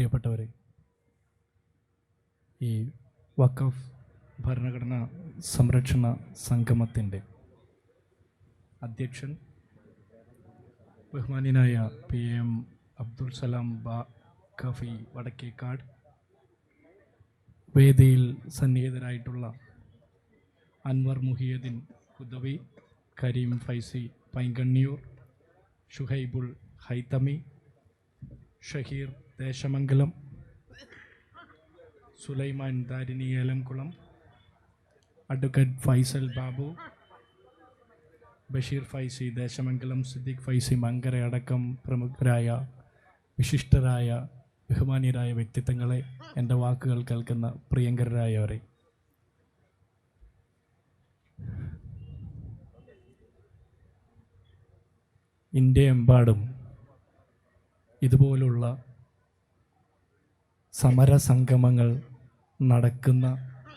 പ്രിയപ്പെട്ടവരെ ഈ വഖഫ് ഭരണഘടന സംരക്ഷണ സംഗമത്തിന്റെ അധ്യക്ഷൻ ബഹുമാനിയനായ പി എം അബ്ദുൽ സലാം ബാ കഫി വടക്കേക്കാട് വേദിയിൽ സന്നിഹിതരായിട്ടുള്ള അൻവർ മുഹിയദ്ദീൻ ഹുദവി കരീം ഫൈസി പൈങ്കണ്ണിയൂർ ഷുഹൈബുൾ ഹൈത്തമി ഷഹീർ ദേശമംഗലം സുലൈമാൻ ദാരിണി ഏലംകുളം അഡ്വക്കേറ്റ് ഫൈസൽ ബാബു ബഷീർ ഫൈസി ദേശമംഗലം സിദ്ദിഖ് ഫൈസി മങ്കര അടക്കം പ്രമുഖരായ വിശിഷ്ടരായ ബഹുമാനീയരായ വ്യക്തിത്വങ്ങളെ എന്റെ വാക്കുകൾ കേൾക്കുന്ന പ്രിയങ്കരായവരെ ഇന്ത്യയെമ്പാടും ഇതുപോലുള്ള സമരസംഗമങ്ങൾ നടക്കുന്ന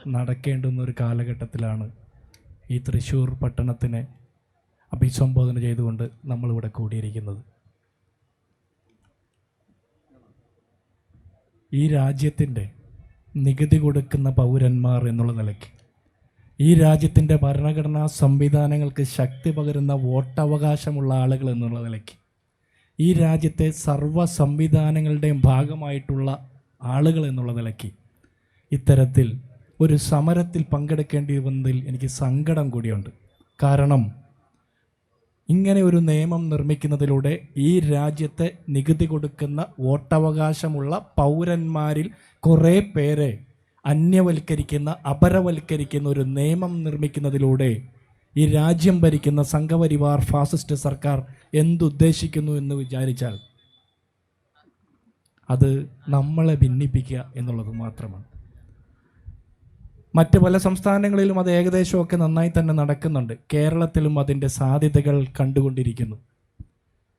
നടക്കേണ്ടുന്ന ഒരു കാലഘട്ടത്തിലാണ് ഈ തൃശ്ശൂർ പട്ടണത്തിനെ അഭിസംബോധന ചെയ്തുകൊണ്ട് നമ്മളിവിടെ കൂടിയിരിക്കുന്നത്. ഈ രാജ്യത്തിന്റെ നികുതി കൊടുക്കുന്ന പൗരന്മാർ എന്നുള്ള നിലയ്ക്ക് ഈ രാജ്യത്തിന്റെ ഭരണഘടനാ സംവിധാനങ്ങൾക്ക് ശക്തി പകരുന്ന വോട്ടവകാശമുള്ള ആളുകൾ എന്നുള്ള നിലയ്ക്ക് ഈ രാജ്യത്തെ സർവ സംവിധാനങ്ങളുടെയും ഭാഗമായിട്ടുള്ള ആളുകൾ എന്നുള്ള നിലയ്ക്ക് ഇത്തരത്തിൽ ഒരു സമരത്തിൽ പങ്കെടുക്കേണ്ടി വന്നതിൽ എനിക്ക് സങ്കടം കൂടിയുണ്ട്. കാരണം ഇങ്ങനെ ഒരു നിയമം നിർമ്മിക്കുന്നതിലൂടെ ഈ രാജ്യത്തെ നികുതി കൊടുക്കുന്ന വോട്ടവകാശമുള്ള പൗരന്മാരിൽ കുറേ പേരെ അന്യവൽക്കരിക്കുന്ന അപരവൽക്കരിക്കുന്ന ഒരു നിയമം നിർമ്മിക്കുന്നതിലൂടെ ഈ രാജ്യം ഭരിക്കുന്ന സംഘപരിവാർ ഫാസിസ്റ്റ് സർക്കാർ എന്തുദ്ദേശിക്കുന്നു എന്ന് വിചാരിച്ചാൽ അത് നമ്മളെ ഭിന്നിപ്പിക്കുക എന്നുള്ളത് മാത്രമാണ്. മറ്റ് പല സംസ്ഥാനങ്ങളിലും അത് ഏകദേശമൊക്കെ നന്നായി തന്നെ നടക്കുന്നുണ്ട്. കേരളത്തിലും അതിന്റെ സാധ്യതകൾ കണ്ടുകൊണ്ടിരിക്കുന്നു.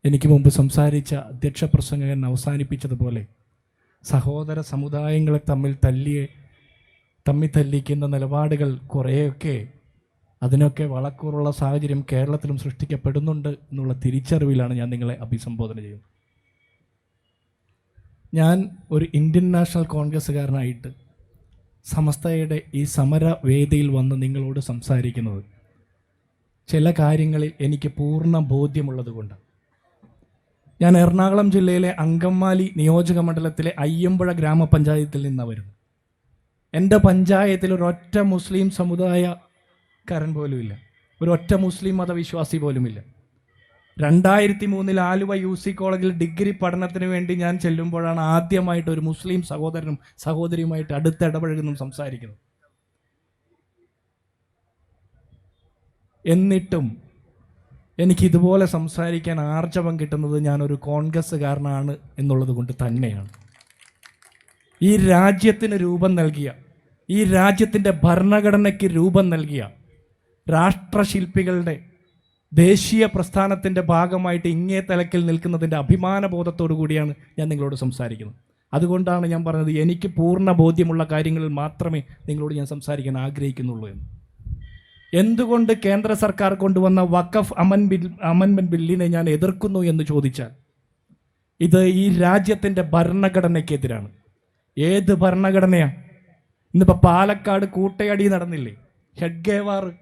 എനിക്ക് മുമ്പ് സംസാരിച്ച അധ്യക്ഷ പ്രസംഗകൻ അവസാനിപ്പിച്ചതുപോലെ സഹോദര സമുദായങ്ങളെ തമ്മിൽ തല്ലിയെ തമ്മിൽ തല്ലിക്കുന്ന നിലപാടുകൾ കുറേയൊക്കെ അതിനൊക്കെ വളക്കൂറുള്ള സാഹചര്യം കേരളത്തിലും സൃഷ്ടിക്കപ്പെടുന്നുണ്ട് എന്നുള്ള തിരിച്ചറിവിലാണ് ഞാൻ നിങ്ങളെ അഭിസംബോധന ചെയ്യുന്നത്. ഞാൻ ഒരു ഇന്ത്യൻ നാഷണൽ കോൺഗ്രസ്സുകാരനായിട്ട് സമസ്തയുടെ ഈ സമര വേദിയിൽ വന്ന് നിങ്ങളോട് സംസാരിക്കുന്നത് ചില കാര്യങ്ങളിൽ എനിക്ക് പൂർണ ബോധ്യമുള്ളത് കൊണ്ട് ഞാൻ എറണാകുളം ജില്ലയിലെ അങ്കമാലി നിയോജക മണ്ഡലത്തിലെ അയ്യമ്പുഴ ഗ്രാമപഞ്ചായത്തിൽ നിന്നാണ് വരുന്നത്. എന്റെ പഞ്ചായത്തിൽ ഒരൊറ്റ മുസ്ലിം സമുദായക്കാരൻ പോലുമില്ല. ഒരൊറ്റ മുസ്ലിം മതവിശ്വാസി പോലുമില്ല. രണ്ടായിരത്തി മൂന്നിൽ ആലുവ യു സി കോളേജിൽ ഡിഗ്രി പഠനത്തിന് വേണ്ടി ഞാൻ ചെല്ലുമ്പോഴാണ് ആദ്യമായിട്ട് ഒരു മുസ്ലിം സഹോദരനും സഹോദരിയുമായിട്ട് അടുത്ത ഇടപഴകുന്നു സംസാരിക്കുന്നത്. എന്നിട്ടും എനിക്ക് ഇതുപോലെ സംസാരിക്കാൻ ആർജവം കിട്ടുന്നത് ഞാനൊരു കോൺഗ്രസ്സുകാരനാണ് എന്നുള്ളത് കൊണ്ട് തന്നെയാണ്. ഈ രാജ്യത്തിന് രൂപം നൽകിയ ഈ രാജ്യത്തിന്റെ ഭരണഘടനയ്ക്ക് രൂപം നൽകിയ രാഷ്ട്രശില്പികളുടെ ദേശീയ പ്രസ്ഥാനത്തിന്റെ ഭാഗമായിട്ട് ഇങ്ങേ തലക്കിൽ നിൽക്കുന്നതിന്റെ അഭിമാനബോധത്തോടു കൂടിയാണ് ഞാൻ നിങ്ങളോട് സംസാരിക്കുന്നത്. അതുകൊണ്ടാണ് ഞാൻ പറഞ്ഞത് എനിക്ക് പൂർണ ബോധ്യമുള്ള കാര്യങ്ങളിൽ മാത്രമേ നിങ്ങളോട് ഞാൻ സംസാരിക്കാൻ ആഗ്രഹിക്കുന്നുള്ളൂ എന്ന്. എന്തുകൊണ്ട് കേന്ദ്ര സർക്കാർ കൊണ്ടുവന്ന വഖഫ് അമൻ ബിൽ അമൻമെന്റ് ബില്ലിനെ ഞാൻ എതിർക്കുന്നു എന്ന് ചോദിച്ചാൽ ഇത് ഈ രാജ്യത്തിന്റെ ഭരണഘടനയ്ക്കെതിരാണ്. ഏത് ഭരണഘടനയാണ് ഇന്നിപ്പോൾ പാലക്കാട് കൂട്ടയടി നടന്നില്ലേ? ഹെഡ്ഗേവാർ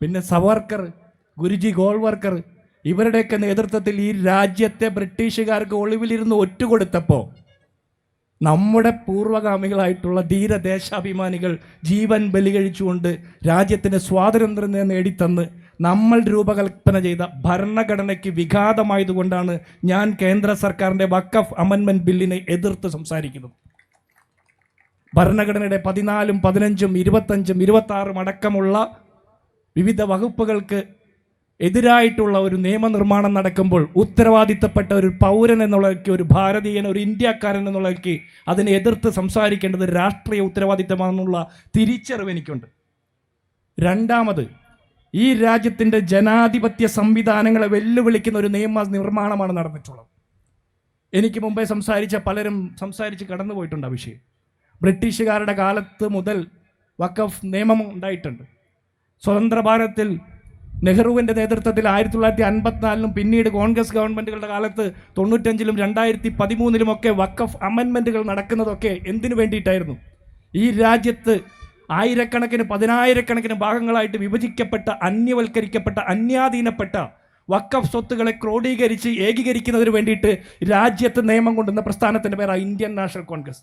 പിന്നെ സവർക്കർ ഗുരുജി ഗോൾവർക്കർ ഇവരുടെയൊക്കെ നേതൃത്വത്തിൽ ഈ രാജ്യത്തെ ബ്രിട്ടീഷുകാർക്ക് ഒളിവിലിരുന്ന് ഒറ്റുകൊടുത്തപ്പോൾ നമ്മുടെ പൂർവഗാമികളായിട്ടുള്ള ധീരദേശാഭിമാനികൾ ജീവൻ ബലികഴിച്ചുകൊണ്ട് രാജ്യത്തിന് സ്വാതന്ത്ര്യം നേടിത്തന്ന് നമ്മൾ രൂപകൽപ്പന ചെയ്ത ഭരണഘടനയ്ക്ക് വിഘാതമായതുകൊണ്ടാണ് ഞാൻ കേന്ദ്ര സർക്കാരിന്റെ വക്കഫ് അമൻമെന്റ് ബില്ലിനെ എതിർത്ത് സംസാരിക്കുന്നത്. ഭരണഘടനയുടെ പതിനാലും പതിനഞ്ചും ഇരുപത്തഞ്ചും ഇരുപത്താറും അടക്കമുള്ള വിവിധ വകുപ്പുകൾക്ക് എതിരായിട്ടുള്ള ഒരു നിയമനിർമ്മാണം നടക്കുമ്പോൾ ഉത്തരവാദിത്തപ്പെട്ട ഒരു പൗരൻ എന്നുള്ളവർക്ക് ഒരു ഭാരതീയൻ ഒരു ഇന്ത്യക്കാരൻ എന്നുള്ളവർക്ക് അതിനെ എതിർത്ത് സംസാരിക്കേണ്ടത് രാഷ്ട്രീയ ഉത്തരവാദിത്തമാണെന്നുള്ള തിരിച്ചറിവ് എനിക്കുണ്ട്. രണ്ടാമത് ഈ രാജ്യത്തിന്റെ ജനാധിപത്യ സംവിധാനങ്ങളെ വെല്ലുവിളിക്കുന്ന ഒരു നിയമ നിർമ്മാണമാണ് നടന്നിട്ടുള്ളത്. എനിക്ക് മുമ്പേ സംസാരിച്ച പലരും സംസാരിച്ച് കടന്നു പോയിട്ടുണ്ട് ആ വിഷയം. ബ്രിട്ടീഷുകാരുടെ കാലത്ത് മുതൽ വഖഫ് നിയമം ഉണ്ടായിട്ടുണ്ട്. സ്വതന്ത്ര ഭാരതത്തിൽ നെഹ്റുവിന്റെ നേതൃത്വത്തിൽ ആയിരത്തി തൊള്ളായിരത്തി അൻപത്തിനാലിലും പിന്നീട് കോൺഗ്രസ് ഗവൺമെന്റുകളുടെ കാലത്ത് തൊണ്ണൂറ്റഞ്ചിലും രണ്ടായിരത്തി പതിമൂന്നിലുമൊക്കെ വക്കഫ് അമെൻമെന്റുകൾ നടക്കുന്നതൊക്കെ എന്തിനു വേണ്ടിയിട്ടായിരുന്നു? ഈ രാജ്യത്ത് ആയിരക്കണക്കിന് പതിനായിരക്കണക്കിന് ഭാഗങ്ങളായിട്ട് വിഭജിക്കപ്പെട്ട അന്യവൽക്കരിക്കപ്പെട്ട അന്യാധീനപ്പെട്ട വക്കഫ് സ്വത്തുകളെ ക്രോഡീകരിച്ച് ഏകീകരിക്കുന്നതിന് വേണ്ടിയിട്ട് രാജ്യത്ത് നിയമം കൊണ്ടുവന്ന പ്രസ്ഥാനത്തിന്റെ പേരാണ് ഇന്ത്യൻ നാഷണൽ കോൺഗ്രസ്.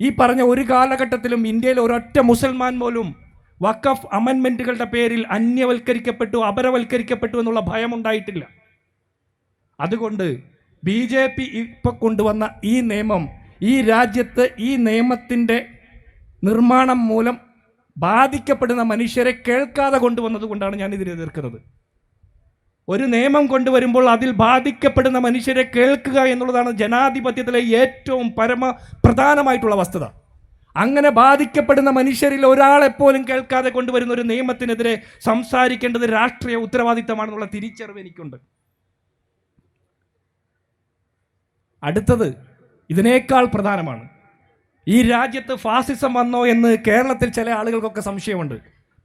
ഈ പറഞ്ഞ ഒരു കാലഘട്ടത്തിലും ഇന്ത്യയിൽ ഒരൊറ്റ മുസൽമാൻ പോലും വഖഫ് അമെൻമെന്റുകളുടെ പേരിൽ അന്യവൽക്കരിക്കപ്പെട്ടു അപരവൽക്കരിക്കപ്പെട്ടു എന്നുള്ള ഭയം ഉണ്ടായിട്ടില്ല. അതുകൊണ്ട് ബി ജെ പി ഇപ്പം കൊണ്ടുവന്ന ഈ നിയമം ഈ രാജ്യത്ത് ഈ നിയമത്തിന്റെ നിർമ്മാണം മൂലം ബാധിക്കപ്പെടുന്ന മനുഷ്യരെ കേൾക്കാതെ കൊണ്ടുവന്നത് കൊണ്ടാണ് ഞാൻ ഇതിനെ എതിർക്കുന്നത്. ഒരു നിയമം കൊണ്ടുവരുമ്പോൾ അതിൽ ബാധിക്കപ്പെടുന്ന മനുഷ്യരെ കേൾക്കുക എന്നുള്ളതാണ് ജനാധിപത്യത്തിലെ ഏറ്റവും പരമ പ്രധാനമായിട്ടുള്ള വസ്തുത. അങ്ങനെ ബാധിക്കപ്പെടുന്ന മനുഷ്യരിൽ ഒരാളെപ്പോലും കേൾക്കാതെ കൊണ്ടുവരുന്ന ഒരു നിയമത്തിനെതിരെ സംസാരിക്കേണ്ടത് രാഷ്ട്രീയ ഉത്തരവാദിത്തമാണെന്നുള്ള തിരിച്ചറിവ് എനിക്കുണ്ട്. അടുത്തത് ഇതിനേക്കാൾ പ്രധാനമാണ്. ഈ രാജ്യത്ത് ഫാസിസം വന്നോ എന്ന് കേരളത്തിൽ ചില ആളുകൾക്കൊക്കെ സംശയമുണ്ട്.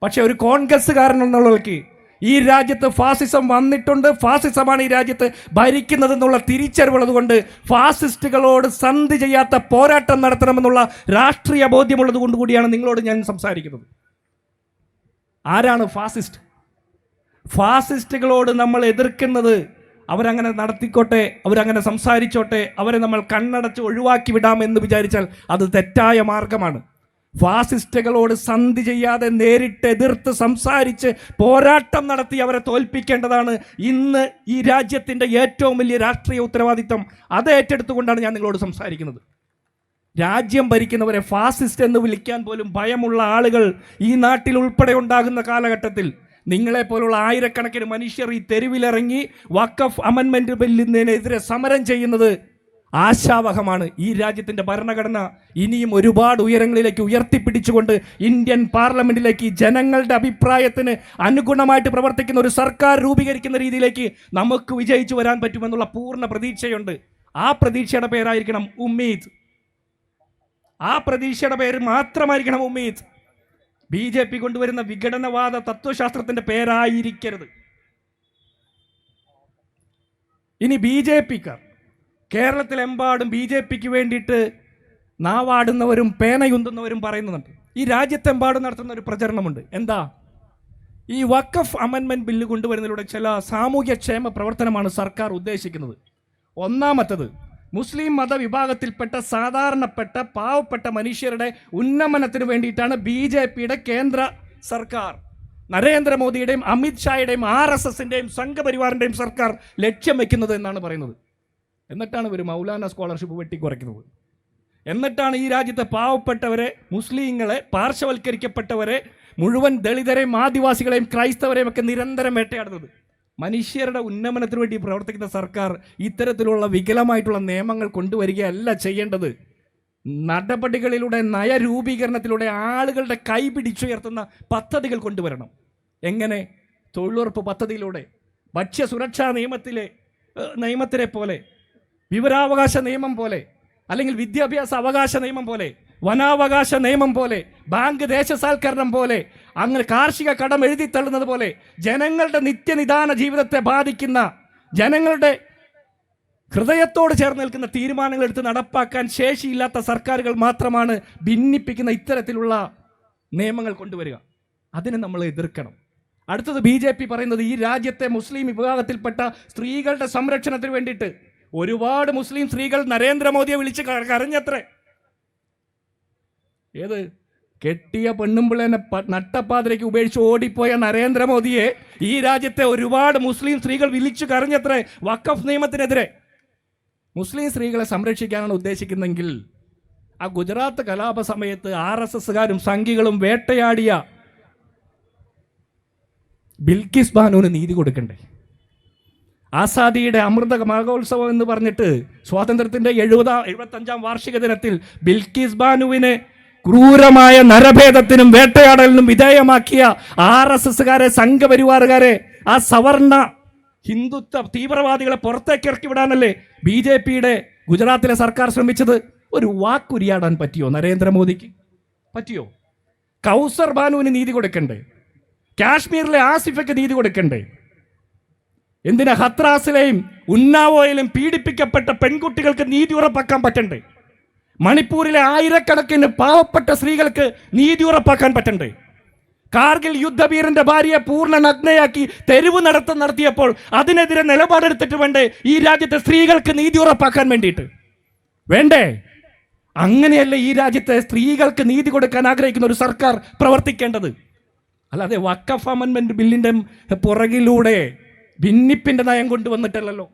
പക്ഷേ ഒരു കോൺഗ്രസ്സുകാരൻ എന്നുള്ളവർക്ക് ഈ രാജ്യത്ത് ഫാസിസം വന്നിട്ടുണ്ട്. ഫാസിസമാണ് ഈ രാജ്യത്ത് ഭരിക്കുന്നത് എന്നുള്ള തിരിച്ചറിവുള്ളത് കൊണ്ട് ഫാസിസ്റ്റുകളോട് സന്ധി ചെയ്യാത്ത പോരാട്ടം നടത്തണമെന്നുള്ള രാഷ്ട്രീയ ബോധ്യമുള്ളത് കൊണ്ട് കൂടിയാണ് നിങ്ങളോട് ഞാൻ സംസാരിക്കുന്നത്. ആരാണ് ഫാസിസ്റ്റ്? ഫാസിസ്റ്റുകളോട് നമ്മൾ എതിർക്കുന്നത് അവരങ്ങനെ നടത്തിക്കോട്ടെ അവരങ്ങനെ സംസാരിച്ചോട്ടെ അവരെ നമ്മൾ കണ്ണടച്ച് ഒഴിവാക്കി വിടാമെന്ന് വിചാരിച്ചാൽ അത് തെറ്റായ മാർഗമാണ്. ഫാസിസ്റ്റുകളോട് സന്ധി ചെയ്യാതെ നേരിട്ട് എതിർത്ത് സംസാരിച്ച് പോരാട്ടം നടത്തി അവരെ തോൽപ്പിക്കേണ്ടതാണ് ഇന്ന് ഈ രാജ്യത്തിന്റെ ഏറ്റവും വലിയ രാഷ്ട്രീയ ഉത്തരവാദിത്തം അത് ഏറ്റെടുത്തുകൊണ്ടാണ് ഞാൻ നിങ്ങളോട് സംസാരിക്കുന്നത്. രാജ്യം ഭരിക്കുന്നവരെ ഫാസിസ്റ്റ് എന്ന് വിളിക്കാൻ പോലും ഭയമുള്ള ആളുകൾ ഈ നാട്ടിൽ ഉൾപ്പെടെ ഉണ്ടാകുന്ന കാലഘട്ടത്തിൽ നിങ്ങളെപ്പോലുള്ള ആയിരക്കണക്കിന് മനുഷ്യർ ഈ തെരുവിലിറങ്ങി വക്കഫ് അമൻമെന്റ് ബില്ലിനെതിരെ സമരം ചെയ്യുന്നത് ആശാവഹമാണ് ഈ രാജ്യത്തിന്റെ ഭരണഘടന ഇനിയും ഒരുപാട് ഉയരങ്ങളിലേക്ക് ഉയർത്തിപ്പിടിച്ചുകൊണ്ട് ഇന്ത്യൻ പാർലമെന്റിലേക്ക് ജനങ്ങളുടെ അഭിപ്രായത്തിന് അനുഗുണമായിട്ട് പ്രവർത്തിക്കുന്ന ഒരു സർക്കാർ രൂപീകരിക്കുന്ന രീതിയിലേക്ക് നമുക്ക് വിജയിച്ചു വരാൻ പറ്റുമെന്നുള്ള പൂർണ പ്രതീക്ഷയുണ്ട്. ആ പ്രതീക്ഷയുടെ പേരായിരിക്കണം ഉമ്മീദ്. ആ പ്രതീക്ഷയുടെ പേര് മാത്രമായിരിക്കണം ഉമ്മീദ്. ബി ജെ പി കൊണ്ടുവരുന്ന വിഘടനവാദ തത്വശാസ്ത്രത്തിന്റെ പേരായിരിക്കരുത്. ഇനി ബി ജെ പിക്കാർ കേരളത്തിലെമ്പാടും ബി ജെ പിക്ക് വേണ്ടിയിട്ട് നാവാടുന്നവരും പേനയുന്തുന്നവരും പറയുന്നുണ്ട്. ഈ രാജ്യത്തെമ്പാടും നടത്തുന്ന ഒരു പ്രചരണമുണ്ട്. എന്താ? ഈ വക്കഫ് അമൻമെന്റ് ബില്ല് കൊണ്ടുവരുന്നതിലൂടെ ചില സാമൂഹ്യക്ഷേമ പ്രവർത്തനമാണ് സർക്കാർ ഉദ്ദേശിക്കുന്നത്. ഒന്നാമത്തത് മുസ്ലിം മതവിഭാഗത്തിൽപ്പെട്ട സാധാരണപ്പെട്ട പാവപ്പെട്ട മനുഷ്യരുടെ ഉന്നമനത്തിന് വേണ്ടിയിട്ടാണ് ബി ജെ പിയുടെ കേന്ദ്ര സർക്കാർ. നരേന്ദ്രമോദിയുടെയും അമിത്ഷായുടെയും ആർ എസ് എസിന്റെയും സംഘപരിവാറിന്റെയും സർക്കാർ ലക്ഷ്യം വയ്ക്കുന്നത് എന്നാണ് പറയുന്നത്. എന്നിട്ടാണ് ഇവർ മൗലാന സ്കോളർഷിപ്പ് വെട്ടിക്കുറയ്ക്കുന്നത്. എന്നിട്ടാണ് ഈ രാജ്യത്തെ പാവപ്പെട്ടവരെ മുസ്ലിങ്ങളെ പാർശ്വവൽക്കരിക്കപ്പെട്ടവരെ മുഴുവൻ ദളിതരെയും ആദിവാസികളെയും ക്രൈസ്തവരെയും ഒക്കെ നിരന്തരം വേട്ടയാടുന്നത്. മനുഷ്യരുടെ ഉന്നമനത്തിന് വേണ്ടി പ്രവർത്തിക്കുന്ന സർക്കാർ ഇത്തരത്തിലുള്ള വികലമായിട്ടുള്ള നിയമങ്ങൾ കൊണ്ടുവരികയല്ല ചെയ്യേണ്ടത്. നടപടികളിലൂടെ നയരൂപീകരണത്തിലൂടെ ആളുകളുടെ കൈ പിടിച്ചുയർത്തുന്ന പദ്ധതികൾ കൊണ്ടുവരണം. എങ്ങനെ? തൊഴിലുറപ്പ് പദ്ധതിയിലൂടെ ഭക്ഷ്യ സുരക്ഷാ നിയമത്തിലെ നിയമത്തിലെ പോലെ വിവരാവകാശ നിയമം പോലെ അല്ലെങ്കിൽ വിദ്യാഭ്യാസ അവകാശ നിയമം പോലെ വനാവകാശ നിയമം പോലെ ബാങ്ക് ദേശസാൽക്കരണം പോലെ അങ്ങനെ കാർഷിക കടം എഴുതി തള്ളുന്നത് പോലെ ജനങ്ങളുടെ നിത്യനിദാന ജീവിതത്തെ ബാധിക്കുന്ന ജനങ്ങളുടെ ഹൃദയത്തോട് ചേർന്ന് നിൽക്കുന്ന തീരുമാനങ്ങൾ എടുത്ത് നടപ്പാക്കാൻ ശേഷിയില്ലാത്ത സർക്കാരുകൾ മാത്രമാണ് ഭിന്നിപ്പിക്കുന്ന ഇത്തരത്തിലുള്ള നിയമങ്ങൾ കൊണ്ടുവരിക. അതിനെ നമ്മൾ എതിർക്കണം. അടുത്തത് ബി പറയുന്നത് ഈ രാജ്യത്തെ മുസ്ലിം വിഭാഗത്തിൽപ്പെട്ട സ്ത്രീകളുടെ സംരക്ഷണത്തിന് വേണ്ടിയിട്ട് ഒരുപാട് മുസ്ലിം സ്ത്രീകൾ നരേന്ദ്രമോദിയെ വിളിച്ച് കരഞ്ഞത്രേ. ഏത്? കെട്ടിയ പെണ്ണുമ്പിള്ളേനെ പിള്ളേനെ നട്ടപ്പാതിരയ്ക്ക് ഉപേക്ഷിച്ച് ഓടിപ്പോയ നരേന്ദ്രമോദിയെ ഈ രാജ്യത്തെ ഒരുപാട് മുസ്ലിം സ്ത്രീകൾ വിളിച്ചു കരഞ്ഞത്രേ വഖഫ് നിയമത്തിനെതിരെ. മുസ്ലിം സ്ത്രീകളെ സംരക്ഷിക്കാനാണ് ഉദ്ദേശിക്കുന്നതെങ്കിൽ ആ ഗുജറാത്ത് കലാപ സമയത്ത് ആർ എസ് എസ്സുകാരും സംഘികളും വേട്ടയാടിയ ബിൽക്കിസ് ബാനുവിന് നീതി കൊടുക്കണ്ടേ? ആസാദിയുടെ അമൃത മഹോത്സവം എന്ന് പറഞ്ഞിട്ട് സ്വാതന്ത്ര്യത്തിന്റെ എഴുപതാം എഴുപത്തഞ്ചാം വാർഷിക ദിനത്തിൽ ബിൽക്കിസ് ബാനുവിനെ ക്രൂരമായ നരഭേദത്തിനും വേട്ടയാടലിനും വിധേയമാക്കിയ ആർ എസ് എസ്സുകാരെ സംഘപരിവാറുകാരെ ആ സവർണ ഹിന്ദുത്വ തീവ്രവാദികളെ പുറത്തേക്ക് ഇറക്കി വിടാനല്ലേ ബി ജെ പിയുടെ ഗുജറാത്തിലെ സർക്കാർ ശ്രമിച്ചത്? ഒരു വാക്കുരിയാടാൻ പറ്റിയോ നരേന്ദ്രമോദിക്ക്? പറ്റിയോ? കൗസർ ബാനുവിന് നീതി കൊടുക്കണ്ടേ? കാശ്മീരിലെ ആസിഫയ്ക്ക് നീതി കൊടുക്കണ്ടേ? എന്തിനാ ഹത്രാസിലെയും ഉന്നാവോയിലും പീഡിപ്പിക്കപ്പെട്ട പെൺകുട്ടികൾക്ക് നീതി ഉറപ്പാക്കാൻ പറ്റണ്ടേ? മണിപ്പൂരിലെ ആയിരക്കണക്കിന് പാവപ്പെട്ട സ്ത്രീകൾക്ക് നീതി ഉറപ്പാക്കാൻ പറ്റണ്ടേ? കാർഗിൽ യുദ്ധവീരന്റെ ഭാര്യയെ പൂർണ നഗ്നയാക്കി തെരുവ് നടത്തം നടത്തിയപ്പോൾ അതിനെതിരെ നിലപാടെടുത്തിട്ട് വേണ്ടേ ഈ രാജ്യത്തെ സ്ത്രീകൾക്ക് നീതി ഉറപ്പാക്കാൻ വേണ്ടിയിട്ട്? വേണ്ടേ? അങ്ങനെയല്ല ഈ രാജ്യത്തെ സ്ത്രീകൾക്ക് നീതി കൊടുക്കാൻ ആഗ്രഹിക്കുന്ന ഒരു സർക്കാർ പ്രവർത്തിക്കേണ്ടത്? അല്ലാതെ വക്കഫ് അമൻമെന്റ് ബില്ലിന്റെ പുറകിലൂടെ ഭിന്നിപ്പിന്റെ നയം കൊണ്ടുവന്നിട്ടല്ലല്ലോ.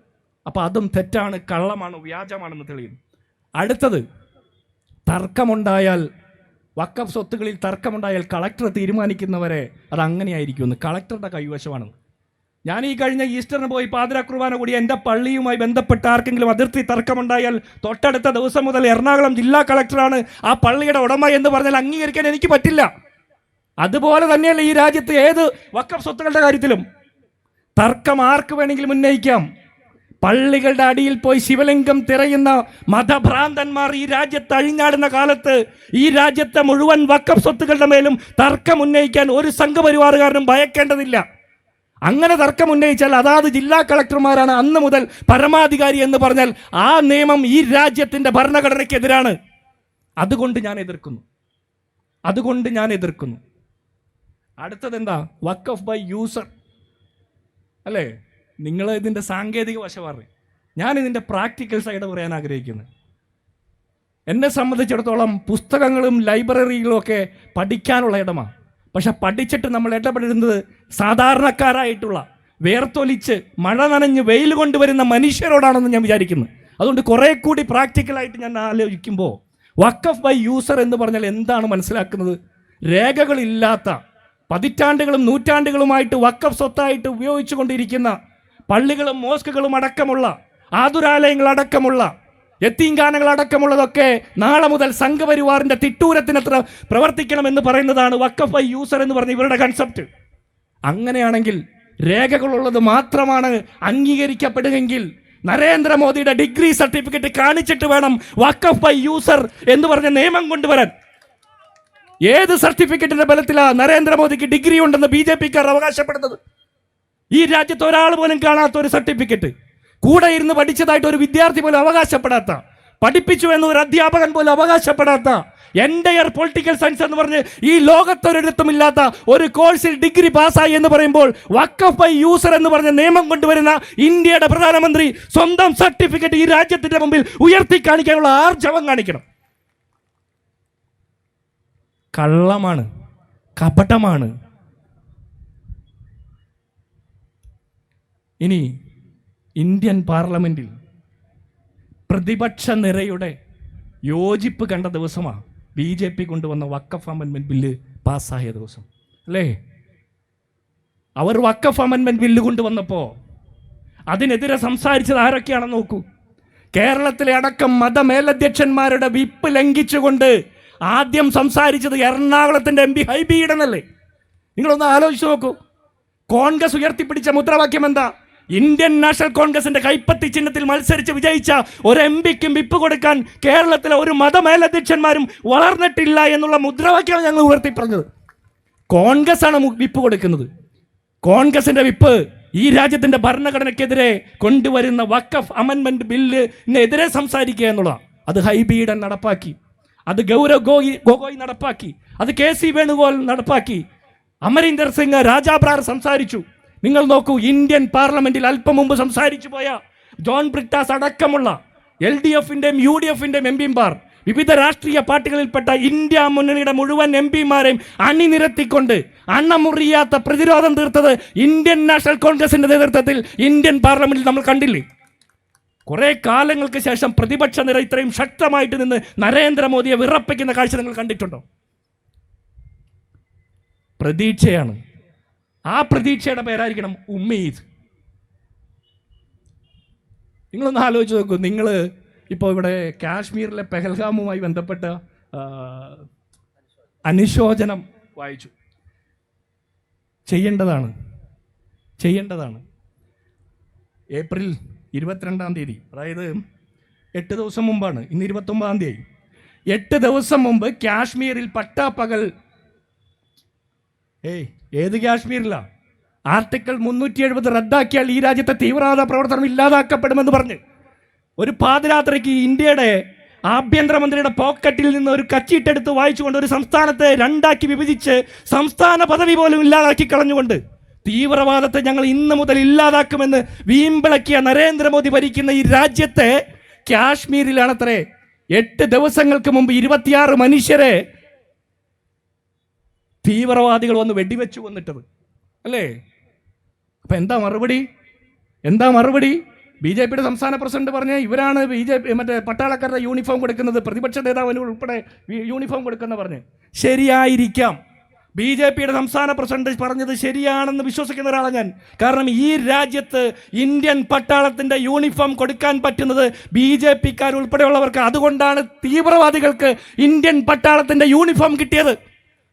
അപ്പോൾ അതും തെറ്റാണ് കള്ളമാണ് വ്യാജമാണെന്ന് തെളിയുന്നു. അടുത്തത് തർക്കമുണ്ടായാൽ വക്കഫ് സ്വത്തുകളിൽ തർക്കമുണ്ടായാൽ കളക്ടർ തീരുമാനിക്കുന്നവരെ അത് അങ്ങനെയായിരിക്കുമെന്ന് കളക്ടറുടെ കൈവശമാണ് ഞാൻ ഈ കഴിഞ്ഞ ഈസ്റ്ററിന് പോയി പാതിര കുർബാന കൂടി എന്റെ പള്ളിയുമായി ബന്ധപ്പെട്ട ആർക്കെങ്കിലും അതിർത്തി തർക്കമുണ്ടായാൽ തൊട്ടടുത്ത ദിവസം മുതൽ എറണാകുളം ജില്ലാ കളക്ടറാണ് ആ പള്ളിയുടെ ഉടമ എന്ന് പറഞ്ഞാൽ അംഗീകരിക്കാൻ എനിക്ക് പറ്റില്ല. അതുപോലെ തന്നെയല്ല ഈ രാജ്യത്ത് ഏത് വക്കഫ് സ്വത്തുക്കളുടെ കാര്യത്തിലും? തർക്കം ആർക്ക് വേണമെങ്കിലും ഉന്നയിക്കാം? പള്ളികളുടെ അടിയിൽ പോയി ശിവലിംഗം തിരയുന്ന മതഭ്രാന്തന്മാർ ഈ രാജ്യത്ത് അഴിഞ്ഞാടുന്ന കാലത്ത് ഈ രാജ്യത്തെ മുഴുവൻ വക്കം സ്വത്തുക്കളുടെ മേലും തർക്കം ഉന്നയിക്കാൻ ഒരു സംഘപരിവാറുകാരനും ഭയക്കേണ്ടതില്ല. അങ്ങനെ തർക്കം ഉന്നയിച്ചാൽ അതാത് ജില്ലാ കളക്ടർമാരാണ് അന്ന് മുതൽ പരമാധികാരി എന്ന് പറഞ്ഞാൽ ആ നിയമം ഈ രാജ്യത്തിന്റെ ഭരണഘടനയ്ക്കെതിരാണ്. അതുകൊണ്ട് ഞാൻ എതിർക്കുന്നു. അതുകൊണ്ട് ഞാൻ എതിർക്കുന്നു. അടുത്തത് എന്താ വക്കഫ് ബൈ യൂസർ. അല്ലേ? നിങ്ങൾ ഇതിന്റെ സാങ്കേതിക വശമാണ് ഞാൻ ഇതിന്റെ പ്രാക്ടിക്കൽ സൈഡ് പറയാൻ ആഗ്രഹിക്കുന്നത് എന്നെ സംബന്ധിച്ചിടത്തോളം പുസ്തകങ്ങളും ലൈബ്രറികളും ഒക്കെ പഠിക്കാനുള്ള ഇടമാണ് പക്ഷെ പഠിച്ചിട്ട് നമ്മൾ ഇടപെടുന്നത് സാധാരണക്കാരായിട്ടുള്ള വേർത്തൊലിച്ച് മഴ നനഞ്ഞ് വെയിൽ കൊണ്ടുവരുന്ന മനുഷ്യരോടാണെന്ന് ഞാൻ വിചാരിക്കുന്നു. അതുകൊണ്ട് കുറേ കൂടി പ്രാക്ടിക്കലായിട്ട് ഞാൻ ആലോചിക്കുമ്പോൾ വക്കഫ് ബൈ യൂസർ എന്ന് പറഞ്ഞാൽ എന്താണ് മനസ്സിലാക്കുന്നത്? രേഖകളില്ലാത്ത പതിറ്റാണ്ടുകളും നൂറ്റാണ്ടുകളുമായിട്ട് വക്കഫ് സ്വത്തായിട്ട് ഉപയോഗിച്ചു കൊണ്ടിരിക്കുന്ന പള്ളികളും മോസ്കുകളും അടക്കമുള്ള ആതുരാലയങ്ങൾ അടക്കമുള്ള എത്തീങ്കാനകൾ അടക്കമുള്ളതൊക്കെ നാളെ മുതൽ സംഘപരിവാറിന്റെ തിട്ടൂരത്തിനത്ര പ്രവർത്തിക്കണമെന്ന് പറയുന്നതാണ് വക്കഫ് യൂസർ എന്ന് പറഞ്ഞ ഇവരുടെ കൺസെപ്റ്റ് അങ്ങനെയാണെങ്കിൽ രേഖകളുള്ളത് മാത്രമാണ് അംഗീകരിക്കപ്പെടുകെങ്കിൽ നരേന്ദ്രമോദിയുടെ ഡിഗ്രി സർട്ടിഫിക്കറ്റ് കാണിച്ചിട്ട് വേണം വക്കഫ് ബൈ യൂസർ എന്ന് പറഞ്ഞ നിയമം കൊണ്ടുവരാൻ. ഏത് സർട്ടിഫിക്കറ്റിന്റെ ബലത്തിലാ നരേന്ദ്രമോദിക്ക് ഡിഗ്രി ഉണ്ടെന്ന് ബി ജെ പിക്കാർ അവകാശപ്പെടുന്നത്? ഈ രാജ്യത്ത് ഒരാൾ പോലും കാണാത്ത ഒരു സർട്ടിഫിക്കറ്റ്. കൂടെ ഇരുന്ന് പഠിച്ചതായിട്ട് ഒരു വിദ്യാർത്ഥി പോലും അവകാശപ്പെടാത്ത പഠിപ്പിച്ചു എന്ന് ഒരു അധ്യാപകൻ പോലും അവകാശപ്പെടാത്ത എന്റയർ പൊളിറ്റിക്കൽ സയൻസ് എന്ന് പറഞ്ഞ് ഈ ലോകത്തൊരിടത്തും ഇല്ലാത്ത ഒരു കോഴ്സിൽ ഡിഗ്രി പാസ്സായി എന്ന് പറയുമ്പോൾ വക്കഫ് ബൈ യൂസർ എന്ന് പറഞ്ഞ നിയമം കൊണ്ടുവരുന്ന ഇന്ത്യയുടെ പ്രധാനമന്ത്രി സ്വന്തം സർട്ടിഫിക്കറ്റ് ഈ രാജ്യത്തിന്റെ മുമ്പിൽ ഉയർത്തി കാണിക്കാനുള്ള ആർജവം കാണിക്കണം. കള്ളമാണ് കപടമാണ്. ഇനി ഇന്ത്യൻ പാർലമെന്റിൽ പ്രതിപക്ഷ നിരയുടെ യോജിപ്പ് കണ്ട ദിവസമാണ് ബി ജെ പി കൊണ്ടുവന്ന വക്കഫ് അമൻമെന്റ് ബില്ല് പാസ്സായ ദിവസം. അല്ലേ? അവർ വക്കഫ് അമൻമെന്റ് ബില്ല് കൊണ്ടുവന്നപ്പോൾ അതിനെതിരെ സംസാരിച്ചത് ആരൊക്കെയാണെന്ന് നോക്കൂ. കേരളത്തിലെ അടക്കം മതമേലധ്യക്ഷന്മാരുടെ വിപ്പ് ലംഘിച്ചുകൊണ്ട് ആദ്യം സംസാരിച്ചത് എറണാകുളത്തിന്റെ എം പി ഹൈബി ഈഡനല്ലേ നിങ്ങളൊന്ന് ആലോചിച്ച് നോക്കൂ. കോൺഗ്രസ് ഉയർത്തിപ്പിടിച്ച മുദ്രാവാക്യം എന്താ? ഇന്ത്യൻ നാഷണൽ കോൺഗ്രസിന്റെ കൈപ്പത്തി ചിഹ്നത്തിൽ മത്സരിച്ച് വിജയിച്ച ഒരു എം പിക്കും വിപ്പ് കൊടുക്കാൻ കേരളത്തിലെ ഒരു മതമേലധ്യക്ഷന്മാരും വളർന്നിട്ടില്ല എന്നുള്ള മുദ്രാവാക്യമാണ് ഞങ്ങൾ ഉയർത്തി പറഞ്ഞത് കോൺഗ്രസ് ആണ് വിപ്പ് കൊടുക്കുന്നത്. കോൺഗ്രസിന്റെ വിപ്പ് ഈ രാജ്യത്തിന്റെ ഭരണഘടനയ്ക്കെതിരെ കൊണ്ടുവരുന്ന വക്കഫ് അമെൻമെന്റ് ബില്ലിനെതിരെ സംസാരിക്കുക എന്നുള്ളതാണ് അത് ഹൈബീഡൻ നടപ്പാക്കി. അത് ഗൗരവ് ഗോയി ഗൊഗോയ് നടപ്പാക്കി. അത് കെ സി വേണുഗോപാൽ നടപ്പാക്കി. അമരീന്ദർ സിംഗ് രാജാബ്രാർ സംസാരിച്ചു. നിങ്ങൾ നോക്കൂ ഇന്ത്യൻ പാർലമെന്റിൽ അല്പം മുമ്പ് സംസാരിച്ചു പോയ ജോൺ ബ്രിട്ടാസ് അടക്കമുള്ള എൽ ഡി എഫിന്റെയും യു ഡി എഫിന്റെയും എം പിമാർ വിവിധ രാഷ്ട്രീയ പാർട്ടികളിൽപ്പെട്ട ഇന്ത്യ മുന്നണിയുടെ മുഴുവൻ എം പിമാരെയും അണിനിരത്തിക്കൊണ്ട് അണ്ണമുറിയാത്ത പ്രതിരോധം തീർത്തത് ഇന്ത്യൻ നാഷണൽ കോൺഗ്രസിന്റെ നേതൃത്വത്തിൽ ഇന്ത്യൻ പാർലമെന്റിൽ നമ്മൾ കണ്ടില്ലേ? കുറെ കാലങ്ങൾക്ക് ശേഷം പ്രതിപക്ഷ നിര ഇത്രയും ശക്തമായിട്ട് നിന്ന് നരേന്ദ്രമോദിയെ വിറപ്പിക്കുന്ന കാഴ്ച നിങ്ങൾ കണ്ടിട്ടുണ്ടോ? പ്രതീക്ഷയാണ്. ആ പ്രതീക്ഷയുടെ പേരായിരിക്കണം ഉമ്മീദ്. നിങ്ങളൊന്ന് ആലോചിച്ച് നോക്കൂ. നിങ്ങൾ ഇപ്പോൾ ഇവിടെ കാശ്മീരിലെ പെഹൽഗാമുമായി ബന്ധപ്പെട്ട അനുശോചനം വായിച്ചു. ചെയ്യേണ്ടതാണ്. ചെയ്യേണ്ടതാണ്. ഏപ്രിൽ ഇരുപത്തിരണ്ടാം തീയതി. അതായത് എട്ട് ദിവസം മുമ്പാണ്. ഇന്ന് ഇരുപത്തൊമ്പതാം തീയതി. എട്ട് ദിവസം മുമ്പ് കാശ്മീരിൽ പട്ടാപ്പകൽ. ഏയ് ഏത് കാശ്മീരിലാ? ആർട്ടിക്കിൾ മുന്നൂറ്റി എഴുപത് റദ്ദാക്കിയാൽ ഈ രാജ്യത്തെ തീവ്രവാദ പ്രവർത്തനം ഇല്ലാതാക്കപ്പെടുമെന്ന് പറഞ്ഞ് ഒരു പാതിരാത്രിക്ക് ഇന്ത്യയുടെ ആഭ്യന്തരമന്ത്രിയുടെ പോക്കറ്റിൽ നിന്ന് ഒരു കച്ചിട്ടെടുത്ത് വായിച്ചുകൊണ്ട് ഒരു സംസ്ഥാനത്തെ രണ്ടാക്കി വിഭജിച്ച് സംസ്ഥാന പദവി പോലും ഇല്ലാതാക്കി കളഞ്ഞുകൊണ്ട് തീവ്രവാദത്തെ ഞങ്ങൾ ഇന്ന് മുതൽ ഇല്ലാതാക്കുമെന്ന് വീമ്പിളക്കിയ നരേന്ദ്രമോദി ഭരിക്കുന്ന ഈ രാജ്യത്തെ കാശ്മീരിലാണത്രേ. എട്ട് ദിവസങ്ങൾക്ക് മുമ്പ് ഇരുപത്തിയാറ് മനുഷ്യരെ തീവ്രവാദികൾ വന്ന് വെടിവെച്ചു വന്നിട്ടത് അല്ലേ? അപ്പൊ എന്താ മറുപടി? എന്താ മറുപടി? ബി ജെ പിയുടെ സംസ്ഥാന പ്രസിഡന്റ് പറഞ്ഞ ഇവരാണ് ബി ജെ പി മറ്റേ പട്ടാളക്കാരുടെ യൂണിഫോം കൊടുക്കുന്നത്. പ്രതിപക്ഷ നേതാവിന് ഉൾപ്പെടെ യൂണിഫോം കൊടുക്കുന്ന പറഞ്ഞ്. ശരിയായിരിക്കാം. ബി ജെ പിയുടെ സംസ്ഥാന പ്രസിഡന്റ് പറഞ്ഞത് ശരിയാണെന്ന് വിശ്വസിക്കുന്ന ഒരാളാണ് ഞാൻ. കാരണം ഈ രാജ്യത്ത് ഇന്ത്യൻ പട്ടാളത്തിന്റെ യൂണിഫോം കൊടുക്കാൻ പറ്റുന്നത് ബി ജെ പിക്കാർ ഉൾപ്പെടെയുള്ളവർക്ക്. അതുകൊണ്ടാണ് തീവ്രവാദികൾക്ക് ഇന്ത്യൻ പട്ടാളത്തിന്റെ യൂണിഫോം കിട്ടിയത്.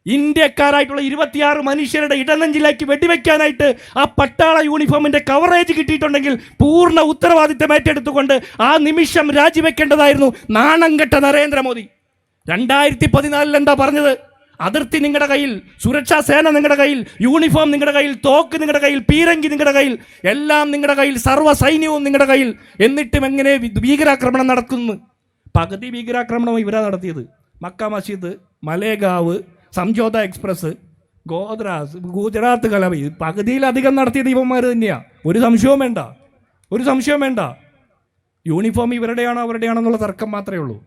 ഇന്ത്യക്കാരായിട്ടുള്ള ഇരുപത്തിയാറ് മനുഷ്യരുടെ ഇടനെഞ്ചിലേക്ക് വെടിവെക്കാനായിട്ട് ആ പട്ടാള യൂണിഫോമിന്റെ കവറേജ് കിട്ടിയിട്ടുണ്ടെങ്കിൽ പൂർണ ഉത്തരവാദിത്തം ഏറ്റെടുത്തുകൊണ്ട് ആ നിമിഷം രാജിവെക്കേണ്ടതായിരുന്നു നാണം കെട്ട നരേന്ദ്രമോദി. രണ്ടായിരത്തി പതിനാലിൽ എന്താ പറഞ്ഞത്? അതിർത്തി നിങ്ങളുടെ കയ്യിൽ സുരക്ഷാ സേന നിങ്ങളുടെ കയ്യിൽ യൂണിഫോം നിങ്ങളുടെ കയ്യിൽ തോക്ക് നിങ്ങളുടെ കയ്യിൽ പീരങ്കി നിങ്ങളുടെ കയ്യിൽ എല്ലാം നിങ്ങളുടെ കയ്യിൽ സർവ സൈന്യവും നിങ്ങളുടെ കയ്യിൽ. എന്നിട്ടും എങ്ങനെ ഭീകരാക്രമണം നടക്കുന്നു? പകുതി ഭീകരാക്രമണം ഇവരാ നടത്തിയത്. മക്ക മസ്ജിദ് മലേഗാവ് സംജോത എക്സ്പ്രസ് ഗോദ്രാസ് ഗുജറാത്ത് കലാപ പകുതിയിലധികം നടത്തിയത് ഇവന്മാർ തന്നെയാണ് ഒരു സംശയവും വേണ്ട. ഒരു സംശയവും വേണ്ട. യൂണിഫോം ഇവരുടെയാണോ അവരുടെയാണോ എന്നുള്ള തർക്കം മാത്രമേ ഉള്ളൂ.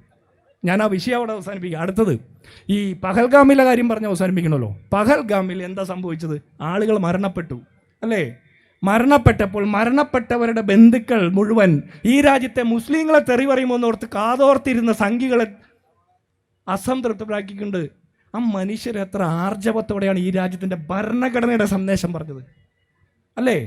ഞാൻ ആ വിഷയം അവിടെ അവസാനിപ്പിക്കുക അടുത്തത്. ഈ പഹൽഗാമിലെ കാര്യം പറഞ്ഞ് അവസാനിപ്പിക്കണമല്ലോ. പഹൽഗാമിൽ എന്താ സംഭവിച്ചത്? ആളുകൾ മരണപ്പെട്ടു അല്ലേ? മരണപ്പെട്ടപ്പോൾ മരണപ്പെട്ടവരുടെ ബന്ധുക്കൾ മുഴുവൻ ഈ രാജ്യത്തെ മുസ്ലിങ്ങളെ തെറി പറയുമെന്നോർത്ത് കാതോർത്തിരുന്ന സംഘികളെ അസംതൃപ്തരാക്കിക്കൊണ്ട് ആ മനുഷ്യർ എത്ര ആർജവത്തോടെയാണ് ഈ രാജ്യത്തിന്റെ ഭരണഘടനയുടെ സന്ദേശം പറഞ്ഞത് അല്ലേ?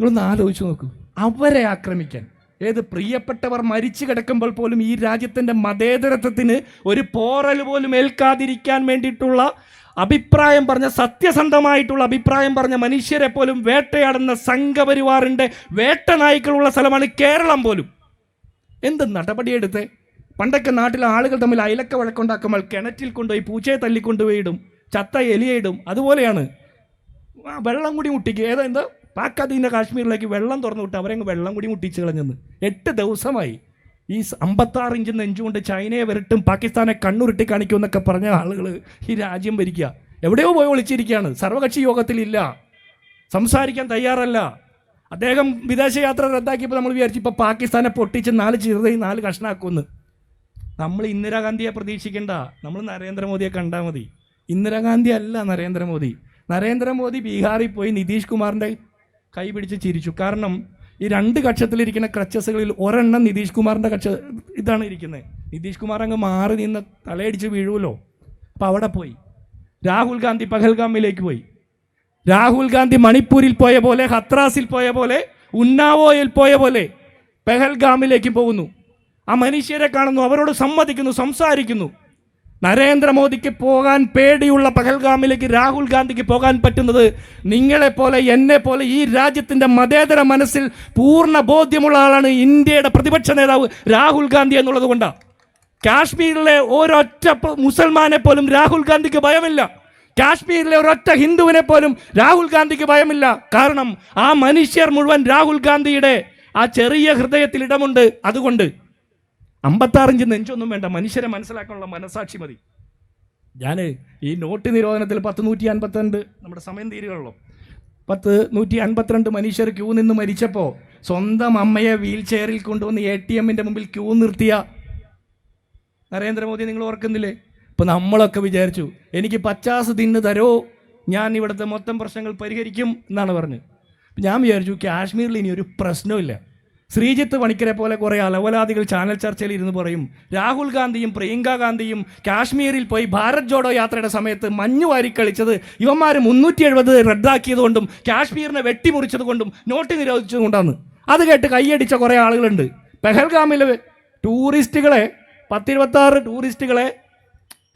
നിങ്ങളൊന്ന് ആലോചിച്ച് നോക്കൂ. അവരെ ആക്രമിക്കാൻ ഏത് പ്രിയപ്പെട്ടവർ മരിച്ചു കിടക്കുമ്പോൾ പോലും ഈ രാജ്യത്തിന്റെ മതേതരത്വത്തിന് ഒരു പോറൽ പോലും ഏൽക്കാതിരിക്കാൻ വേണ്ടിയിട്ടുള്ള അഭിപ്രായം പറഞ്ഞ സത്യസന്ധമായിട്ടുള്ള അഭിപ്രായം പറഞ്ഞ മനുഷ്യരെ പോലും വേട്ടയാടുന്ന സംഘപരിവാറിന്റെ വേട്ട നായ്ക്കളുള്ള സ്ഥലമാണ് കേരളം പോലും. എന്ത് നടപടിയെടുത്ത്? പണ്ടൊക്കെ നാട്ടിലെ ആളുകൾ തമ്മിൽ അയലക്ക വഴക്കുണ്ടാക്കുമ്പോൾ കിണറ്റിൽ കൊണ്ടുപോയി പൂച്ചയെ തല്ലിക്കൊണ്ടുപോയിടും ചത്ത എലിയിടും അതുപോലെയാണ് വെള്ളം കൂടി മുട്ടിക്കുക ഏതാ എന്താ? പാക്കാതീന കാശ്മീരിലേക്ക് വെള്ളം തുറന്നു വിട്ട് അവരെ വെള്ളം കൂടി മുട്ടിച്ച് കളഞ്ഞെന്ന്. എട്ട് ദിവസമായി ഈ അമ്പത്താറ് ഇഞ്ച് നെഞ്ചുകൊണ്ട് ചൈനയെ വരട്ടും പാകിസ്ഥാനെ കണ്ണുരുട്ടി കാണിക്കും എന്നൊക്കെ പറഞ്ഞ ആളുകൾ ഈ രാജ്യം ഭരിക്കുക എവിടെയോ പോയി ഒളിച്ചിരിക്കുകയാണ് സർവകക്ഷി യോഗത്തിലില്ല സംസാരിക്കാൻ തയ്യാറല്ല. അദ്ദേഹം വിദേശയാത്ര റദ്ദാക്കിയപ്പോൾ നമ്മൾ വിചാരിച്ചു ഇപ്പോൾ പാകിസ്ഥാനെ പൊട്ടിച്ച് നാല് ചെറുതായി നാല് കഷ്ണാക്കുമെന്ന്. നമ്മൾ ഇന്ദിരാഗാന്ധിയെ പ്രതീക്ഷിക്കേണ്ട. നമ്മൾ നരേന്ദ്രമോദിയെ കണ്ടാൽ മതി. ഇന്ദിരാഗാന്ധി അല്ല നരേന്ദ്രമോദി. നരേന്ദ്രമോദി ബീഹാറിൽ പോയി നിതീഷ് കുമാറിന്റെ കൈ പിടിച്ച് ചിരിച്ചു. കാരണം ഈ രണ്ട് കക്ഷത്തിലിരിക്കുന്ന ക്രച്ചസുകളിൽ ഒരെണ്ണം നിതീഷ് കുമാറിന്റെ കക്ഷ ഇതാണ് ഇരിക്കുന്നത് നിതീഷ് കുമാർ അങ്ങ് മാറി നിന്ന് തലയടിച്ച് വീഴുമല്ലോ അപ്പോൾ അവിടെ പോയി. രാഹുൽ ഗാന്ധി പഹൽഗാമിലേക്ക് പോയി. രാഹുൽ ഗാന്ധി മണിപ്പൂരിൽ പോയ പോലെ ഹത്രാസിൽ പോയ പോലെ ഉന്നാവോയിൽ പോയ പോലെ പെഹൽഗാമിലേക്ക് പോകുന്നു. ആ മനുഷ്യരെ കാണുന്നു അവരോട് സമ്മതിക്കുന്നു സംസാരിക്കുന്നു. നരേന്ദ്രമോദിക്ക് പോകാൻ പേടിയുള്ള പഹൽഗാമിലേക്ക് രാഹുൽ ഗാന്ധിക്ക് പോകാൻ പറ്റുന്നത് നിങ്ങളെപ്പോലെ എന്നെ പോലെ ഈ രാജ്യത്തിന്റെ മതേതര മനസ്സിൽ പൂർണ ബോധ്യമുള്ള ആളാണ് ഇന്ത്യയുടെ പ്രതിപക്ഷ നേതാവ് രാഹുൽ ഗാന്ധി എന്നുള്ളത് കൊണ്ടാണ് കാശ്മീരിലെ ഒരൊറ്റ മുസൽമാനെ പോലും രാഹുൽ ഗാന്ധിക്ക് ഭയമില്ല. കാശ്മീരിലെ ഒരൊറ്റ ഹിന്ദുവിനെ പോലും രാഹുൽ ഗാന്ധിക്ക് ഭയമില്ല. കാരണം ആ മനുഷ്യർ മുഴുവൻ രാഹുൽ ഗാന്ധിയുടെ ആ ചെറിയ ഹൃദയത്തിൽ ഇടമുണ്ട്. അതുകൊണ്ട് അമ്പത്താറിഞ്ച് നെഞ്ചൊന്നും വേണ്ട. മനുഷ്യരെ മനസ്സിലാക്കാനുള്ള മനസാക്ഷി മതി. ഞാൻ ഈ നോട്ട് നിരോധനത്തിൽ പത്ത് നൂറ്റി അൻപത്തിരണ്ട് നമ്മുടെ സമയം തീരുകയുള്ളൂ പത്ത് നൂറ്റി അൻപത്തിരണ്ട് മനുഷ്യർ ക്യൂ നിന്ന് മരിച്ചപ്പോൾ സ്വന്തം അമ്മയെ വീൽ ചെയറിൽ കൊണ്ടുവന്ന് എ ടി എമ്മിന്റെ മുമ്പിൽ ക്യൂ നിർത്തിയ നരേന്ദ്രമോദി നിങ്ങൾ ഓർക്കുന്നില്ലേ? ഇപ്പം നമ്മളൊക്കെ വിചാരിച്ചു എനിക്ക് പച്ചാസ് തിന്ന് തരോ? ഞാൻ ഇവിടുത്തെ മൊത്തം പ്രശ്നങ്ങൾ പരിഹരിക്കും എന്നാണ് പറഞ്ഞത് ഞാൻ വിചാരിച്ചു കാശ്മീരിൽ ഇനി ഒരു പ്രശ്നമില്ല ശ്രീജിത്ത് പണിക്കരെ പോലെ കുറേ അലവലാദികൾ ചാനൽ ചർച്ചയിൽ ഇരുന്ന് പറയും രാഹുൽ ഗാന്ധിയും പ്രിയങ്ക ഗാന്ധിയും കാശ്മീരിൽ പോയി ഭാരത് ജോഡോ യാത്രയുടെ സമയത്ത് മഞ്ഞു വാരി കളിച്ചത് ഇവന്മാർ മുന്നൂറ്റി എഴുപത് റദ്ദാക്കിയതുകൊണ്ടും കാശ്മീരിനെ വെട്ടിമുറിച്ചത് കൊണ്ടും നോട്ട് നിരോധിച്ചത് കൊണ്ടാണ് അത് കേട്ട് കൈയടിച്ച കുറേ ആളുകളുണ്ട്. പെഹൽഗാമിൽ ടൂറിസ്റ്റുകളെ പത്തിരുപത്താറ് ടൂറിസ്റ്റുകളെ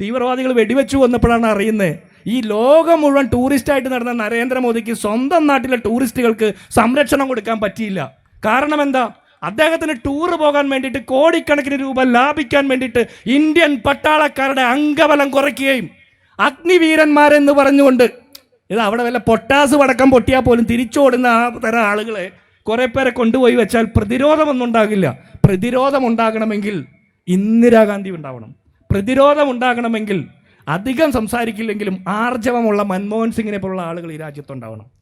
തീവ്രവാദികൾ വെടിവെച്ചു വന്നപ്പോഴാണ് അറിയുന്നത് ഈ ലോകം മുഴുവൻ ടൂറിസ്റ്റായിട്ട് നടന്ന നരേന്ദ്രമോദിക്ക് സ്വന്തം നാട്ടിലെ ടൂറിസ്റ്റുകൾക്ക് സംരക്ഷണം കൊടുക്കാൻ പറ്റിയില്ല. കാരണം എന്താ അദ്ദേഹത്തിന് ടൂർ പോകാൻ വേണ്ടിയിട്ട് കോടിക്കണക്കിന് രൂപ ലാഭിക്കാൻ വേണ്ടിയിട്ട് ഇന്ത്യൻ പട്ടാളക്കാരുടെ അംഗബലം കുറയ്ക്കുകയും അഗ്നിവീരന്മാരെന്ന് പറഞ്ഞുകൊണ്ട് ഇത് അവിടെ വല്ല പൊട്ടാസ് വടക്കം പൊട്ടിയാൽ പോലും തിരിച്ചോടുന്ന ആ തരം ആളുകളെ കുറെ പേരെ കൊണ്ടുപോയി വെച്ചാൽ പ്രതിരോധമൊന്നും ഉണ്ടാകില്ല പ്രതിരോധം ഉണ്ടാകണമെങ്കിൽ ഇന്ദിരാഗാന്ധി ഉണ്ടാവണം. പ്രതിരോധം ഉണ്ടാകണമെങ്കിൽ അധികം സംസാരിക്കില്ലെങ്കിലും ആർജവമുള്ള മൻമോഹൻ സിംഗിനെ പോലുള്ള ആളുകൾ ഈ രാജ്യത്തുണ്ടാവണം.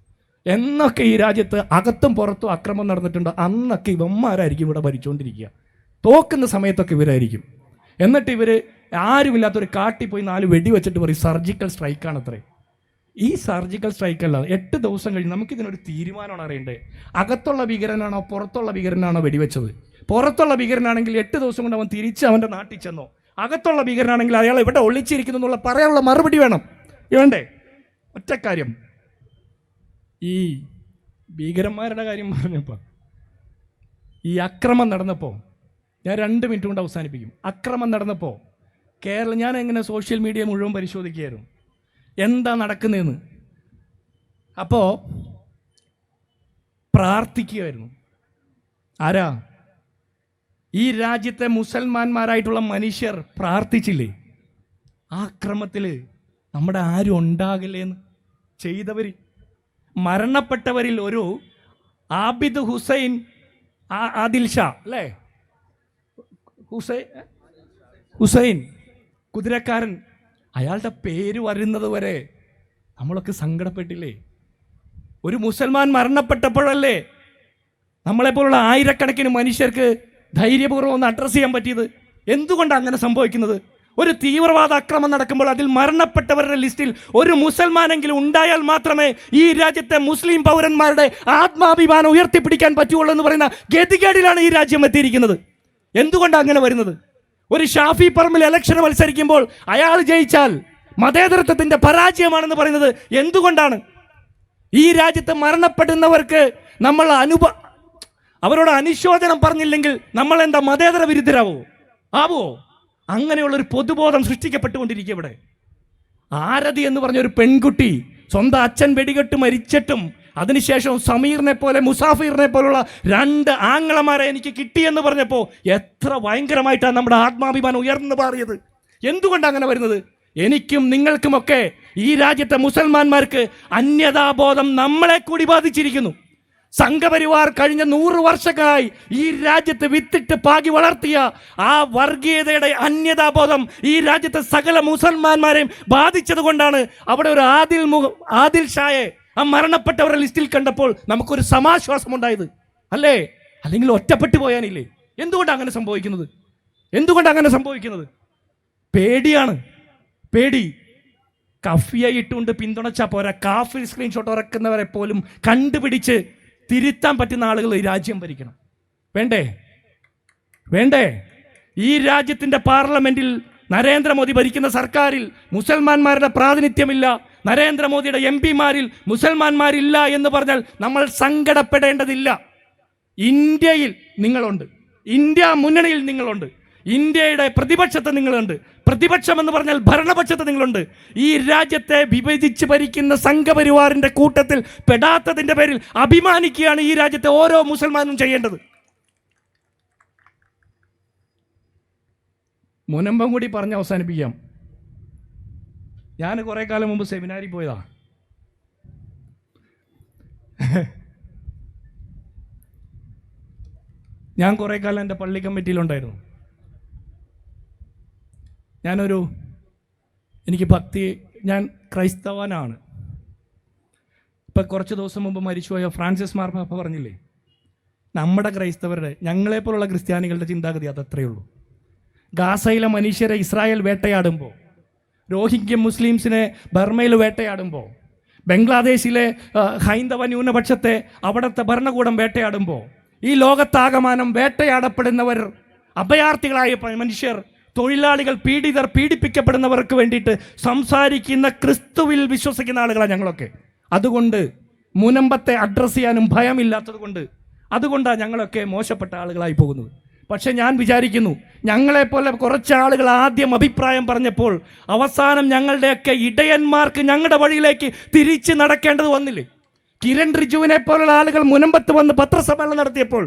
എന്നൊക്കെ ഈ രാജ്യത്ത് അകത്തും പുറത്തും അക്രമം നടന്നിട്ടുണ്ട്. അന്നൊക്കെ ഇവന്മാരായിരിക്കും ഇവിടെ ഭരിച്ചുകൊണ്ടിരിക്കുക തോക്കുന്ന സമയത്തൊക്കെ ഇവരായിരിക്കും. എന്നിട്ട് ഇവർ ആരുമില്ലാത്തൊരു കാട്ടിൽ പോയി നാല് വെടി വെച്ചിട്ട് പറയും സർജിക്കൽ സ്ട്രൈക്കാണ് അത്രേ ഈ സർജിക്കൽ സ്ട്രൈക്ക് അല്ല എട്ട് ദിവസം കഴിഞ്ഞ് നമുക്കിതിനൊരു തീരുമാനമാണ് അറിയേണ്ടത്. അകത്തുള്ള ഭീകരനാണോ പുറത്തുള്ള ഭീകരനാണോ വെടിവെച്ചത്? പുറത്തുള്ള ഭീകരനാണെങ്കിൽ എട്ട് ദിവസം കൊണ്ട് അവൻ തിരിച്ച് അവന്റെ നാട്ടിൽ ചെന്നോ? അകത്തുള്ള ഭീകരനാണെങ്കിൽ അയാൾ ഇവിടെ ഒളിച്ചിരിക്കുന്നു എന്നുള്ള പറയാനുള്ള മറുപടി വേണം. വേണ്ടേ ഒറ്റ കാര്യം ഈ ഭീകരന്മാരുടെ കാര്യം പറഞ്ഞപ്പോൾ ഈ അക്രമം നടന്നപ്പോൾ ഞാൻ രണ്ട് മിനിറ്റ് കൊണ്ട് അവസാനിപ്പിക്കും. അക്രമം നടന്നപ്പോൾ കേരളം ഞാൻ എങ്ങനെ സോഷ്യൽ മീഡിയ മുഴുവൻ പരിശോധിക്കുകയായിരുന്നു? എന്താ നടക്കുന്നതെന്ന്? അപ്പോൾ പ്രാർത്ഥിക്കുകയായിരുന്നു. ആരാ? ഈ രാജ്യത്തെ മുസൽമാന്മാരായിട്ടുള്ള മനുഷ്യർ പ്രാർത്ഥിച്ചില്ലേ? ആ അക്രമത്തിൽ നമ്മുടെ ആരും ഉണ്ടാകില്ലേ എന്ന് ചെയ്തവർ മരണപ്പെട്ടവരിൽ ഒരു ആബിദ് ഹുസൈൻ ആദിൽ ഷാ അല്ലേ? ഹുസൈൻ ഹുസൈൻ കുതിരക്കാരൻ. അയാളുടെ പേര് വരുന്നത് വരെ നമ്മളൊക്കെ സങ്കടപ്പെട്ടില്ലേ? ഒരു മുസൽമാൻ മരണപ്പെട്ടപ്പോഴല്ലേ നമ്മളെപ്പോലുള്ള ആയിരക്കണക്കിന് മനുഷ്യർക്ക് ധൈര്യപൂർവം ഒന്ന് അഡ്രസ്സ് ചെയ്യാൻ പറ്റിയത്? എന്തുകൊണ്ടാണ് അങ്ങനെ സംഭവിക്കുന്നത്? ഒരു തീവ്രവാദ ആക്രമണം നടക്കുമ്പോൾ അതിൽ മരണപ്പെട്ടവരുടെ ലിസ്റ്റിൽ ഒരു മുസൽമാനെങ്കിലും ഉണ്ടായാൽ മാത്രമേ ഈ രാജ്യത്തെ മുസ്ലിം പൗരന്മാരുടെ ആത്മാഭിമാനം ഉയർത്തിപ്പിടിക്കാൻ പറ്റുള്ളൂ എന്ന് പറയുന്ന ഗതികേടിലാണ് ഈ രാജ്യം എത്തിയിരിക്കുന്നത്. എന്തുകൊണ്ടാണ് അങ്ങനെ വരുന്നത്? ഒരു ഷാഫി പറമ്പിൽ എലക്ഷൻ മത്സരിക്കുമ്പോൾ അയാൾ ജയിച്ചാൽ മതേതരത്വത്തിന്റെ പരാജയമാണെന്ന് പറയുന്നത് എന്തുകൊണ്ടാണ്? ഈ രാജ്യത്ത് മരണപ്പെടുന്നവർക്ക് നമ്മൾ അനുഭ അവരോട് അനുശോചനം പറഞ്ഞില്ലെങ്കിൽ നമ്മൾ എന്താ മതേതര വിരുദ്ധരാവോ? ആവോ? അങ്ങനെയുള്ള ഒരു പൊതുബോധം സൃഷ്ടിക്കപ്പെട്ടുകൊണ്ടിരിക്കുക ഇവിടെ. ആരതി എന്ന് പറഞ്ഞ ഒരു പെൺകുട്ടി സ്വന്തം അച്ഛൻ വെടികെട്ട് മരിച്ചിട്ടും അതിനുശേഷം സമീറിനെ പോലെ മുസാഫിറിനെ പോലുള്ള രണ്ട് ആങ്ങളമാരെ എനിക്ക് കിട്ടിയെന്ന് പറഞ്ഞപ്പോൾ എത്ര ഭയങ്കരമായിട്ടാണ് നമ്മുടെ ആത്മാഭിമാനം ഉയർന്നു പാറിയത് എന്തുകൊണ്ടാണ് അങ്ങനെ വരുന്നത്? എനിക്കും നിങ്ങൾക്കുമൊക്കെ ഈ രാജ്യത്തെ മുസൽമാന്മാർക്ക് അന്യതാബോധം നമ്മളെ കൂടി ബാധിച്ചിരിക്കുന്നു. സംഘപരിവാർ കഴിഞ്ഞ നൂറ് വർഷക്കായി ഈ രാജ്യത്ത് വിത്തിട്ട് പാകി വളർത്തിയ ആ വർഗീയതയുടെ അന്യതാബോധം ഈ രാജ്യത്തെ സകല മുസൽമാന്മാരെയും ബാധിച്ചത് കൊണ്ടാണ് അവിടെ ഒരു ആദിൽ ആദിൽ ഷായെ ആ മരണപ്പെട്ടവരുടെ ലിസ്റ്റിൽ കണ്ടപ്പോൾ നമുക്കൊരു സമാശ്വാസം ഉണ്ടായത്. അല്ലേ? അല്ലെങ്കിൽ ഒറ്റപ്പെട്ടു പോയാനില്ലേ? എന്തുകൊണ്ടാണ് അങ്ങനെ സംഭവിക്കുന്നത്? എന്തുകൊണ്ടാണ് അങ്ങനെ സംഭവിക്കുന്നത്? പേടിയാണ്. പേടി. കഫിയ ഇട്ടുകൊണ്ട് പിന്തുണച്ചാൽ പോരാ. കാഫി സ്ക്രീൻഷോട്ട് ഇറക്കുന്നവരെ പോലും കണ്ടുപിടിച്ച് തിരുത്താൻ പറ്റുന്ന ആളുകൾ ഈ രാജ്യം ഭരിക്കണം. വേണ്ടേ? വേണ്ടേ? ഈ രാജ്യത്തിന്റെ പാർലമെന്റിൽ നരേന്ദ്രമോദി ഭരിക്കുന്ന സർക്കാരിൽ മുസൽമാന്മാരുടെ പ്രാതിനിധ്യമില്ല. നരേന്ദ്രമോദിയുടെ എം പിമാരിൽ മുസൽമാന്മാരില്ല എന്ന് പറഞ്ഞാൽ നമ്മൾ സങ്കടപ്പെടേണ്ടതില്ല. ഇന്ത്യയിൽ നിങ്ങളുണ്ട്. ഇന്ത്യ മുന്നണിയിൽ നിങ്ങളുണ്ട്. ഇന്ത്യയുടെ പ്രതിപക്ഷത്തെ നിങ്ങളുണ്ട്. പ്രതിപക്ഷം എന്ന് പറഞ്ഞാൽ ഭരണപക്ഷത്ത് നിങ്ങളുണ്ട്. ഈ രാജ്യത്തെ വിഭജിച്ച് ഭരിക്കുന്ന സംഘപരിവാറിന്റെ കൂട്ടത്തിൽ പെടാത്തതിന്റെ പേരിൽ അഭിമാനിക്കുകയാണ് ഈ രാജ്യത്തെ ഓരോ മുസൽമാനും ചെയ്യേണ്ടത്. മുനമ്പം കൂടി പറഞ്ഞ് അവസാനിപ്പിക്കാം. ഞാൻ കുറേ കാലം മുമ്പ് സെമിനാരിൽ പോയതാ. ഞാൻ കുറേ കാലം എന്റെ പള്ളി കമ്മിറ്റിയിലുണ്ടായിരുന്നു. ഞാനൊരു എനിക്ക് ഭക്തി ഞാൻ ക്രൈസ്തവനാണ്. ഇപ്പം കുറച്ച് ദിവസം മുമ്പ് മരിച്ചുപോയ ഫ്രാൻസിസ് മാർപ്പാപ്പ പറഞ്ഞില്ലേ? നമ്മുടെ ക്രൈസ്തവരുടെ ഞങ്ങളെപ്പോലുള്ള ക്രിസ്ത്യാനികളുടെ ചിന്താഗതി അതത്രയേ ഉള്ളൂ. ഗാസയിലെ മനുഷ്യരെ ഇസ്രായേൽ വേട്ടയാടുമ്പോൾ രോഹിംഗ്യ മുസ്ലിംസിനെ ബർമയിൽ വേട്ടയാടുമ്പോൾ ബംഗ്ലാദേശിലെ ഹൈന്ദവ ന്യൂനപക്ഷത്തെ അവിടുത്തെ ഭരണകൂടം വേട്ടയാടുമ്പോൾ ഈ ലോകത്താകമാനം വേട്ടയാടപ്പെടുന്നവർ അഭയാർത്ഥികളായ മനുഷ്യർ തൊഴിലാളികൾ പീഡിതർ പീഡിപ്പിക്കപ്പെടുന്നവർക്ക് വേണ്ടിയിട്ട് സംസാരിക്കുന്ന ക്രിസ്തുവിൽ വിശ്വസിക്കുന്ന ആളുകളാണ് ഞങ്ങളൊക്കെ. അതുകൊണ്ട് മുനമ്പത്തെ അഡ്രസ്സ് ചെയ്യാനും ഭയമില്ലാത്തത് കൊണ്ട് അതുകൊണ്ടാണ് ഞങ്ങളൊക്കെ മോശപ്പെട്ട ആളുകളായി പോകുന്നത്. പക്ഷേ ഞാൻ വിചാരിക്കുന്നു ഞങ്ങളെപ്പോലെ കുറച്ച് ആളുകൾ ആദ്യം അഭിപ്രായം പറഞ്ഞപ്പോൾ അവസാനം ഞങ്ങളുടെയൊക്കെ ഇടയന്മാർക്ക് ഞങ്ങളുടെ വഴിയിലേക്ക് തിരിച്ച് നടക്കേണ്ടത് വന്നില്ലേ? കിരൺ റിജുവിനെ പോലുള്ള ആളുകൾ മുനമ്പത്ത് വന്ന് പത്രസമ്മേളനം നടത്തിയപ്പോൾ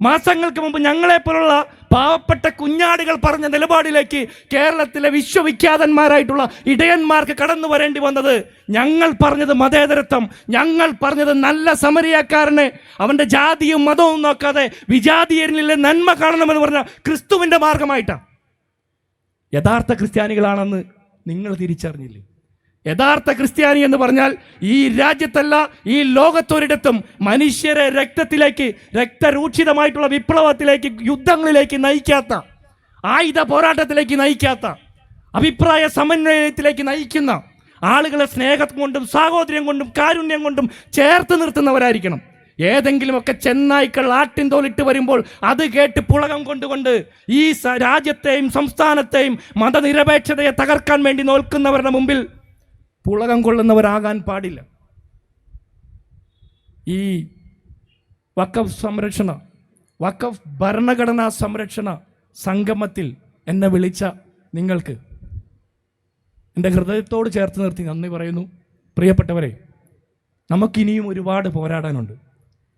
മാസങ്ങൾക്ക് മുമ്പ് ഞങ്ങളെപ്പോലുള്ള പാവപ്പെട്ട കുഞ്ഞാടുകൾ പറഞ്ഞ നിലപാടിലേക്ക് കേരളത്തിലെ വിശ്വവിഖ്യാതന്മാരായിട്ടുള്ള ഇടയന്മാർക്ക് കടന്നു വരേണ്ടി വന്നത് ഞങ്ങൾ പറഞ്ഞത് മതേതരത്വം ഞങ്ങൾ പറഞ്ഞത് നല്ല സമരിയാക്കാരനെ അവന്റെ ജാതിയും മതവും നോക്കാതെ വിജാതീയരിലെ നന്മ കാണണമെന്ന് പറഞ്ഞ ക്രിസ്തുവിന്റെ മാർഗമായിട്ടാണ് യഥാർത്ഥ ക്രിസ്ത്യാനികളാണെന്ന് നിങ്ങൾ തിരിച്ചറിഞ്ഞില്ലേ? യഥാർത്ഥ ക്രിസ്ത്യാനി എന്ന് പറഞ്ഞാൽ ഈ രാജ്യത്തല്ല ഈ ലോകത്തൊരിടത്തും മനുഷ്യരെ രക്തത്തിലേക്ക് രക്തരൂക്ഷിതമായിട്ടുള്ള വിപ്ലവത്തിലേക്ക് യുദ്ധങ്ങളിലേക്ക് നയിക്കാത്ത ആയുധ പോരാട്ടത്തിലേക്ക് നയിക്കാത്ത അഭിപ്രായ സമന്വയത്തിലേക്ക് നയിക്കുന്ന ആളുകളെ സ്നേഹം കൊണ്ടും സാഹോദര്യം കൊണ്ടും കാരുണ്യം കൊണ്ടും ചേർത്ത് നിർത്തുന്നവരായിരിക്കണം. ഏതെങ്കിലുമൊക്കെ ചെന്നായ്ക്കൾ ആട്ടിൻ തോലിട്ട് വരുമ്പോൾ അത് കേട്ട് പുളകം കൊണ്ടുകൊണ്ട് ഈ രാജ്യത്തെയും സംസ്ഥാനത്തെയും മതനിരപേക്ഷതയെ തകർക്കാൻ വേണ്ടി നോൽക്കുന്നവരുടെ മുമ്പിൽ പുളകം കൊള്ളുന്നവരാകാൻ പാടില്ല. ഈ വക്കഫ് സംരക്ഷണ വക്കഫ് ഭരണഘടനാ സംരക്ഷണ സംഗമത്തിൽ എന്നെ വിളിച്ച നിങ്ങൾക്ക് എന്റെ ഹൃദയത്തോട് ചേർത്ത് നിർത്തി നന്ദി പറയുന്നു. പ്രിയപ്പെട്ടവരെ നമുക്കിനിയും ഒരുപാട് പോരാടാനുണ്ട്.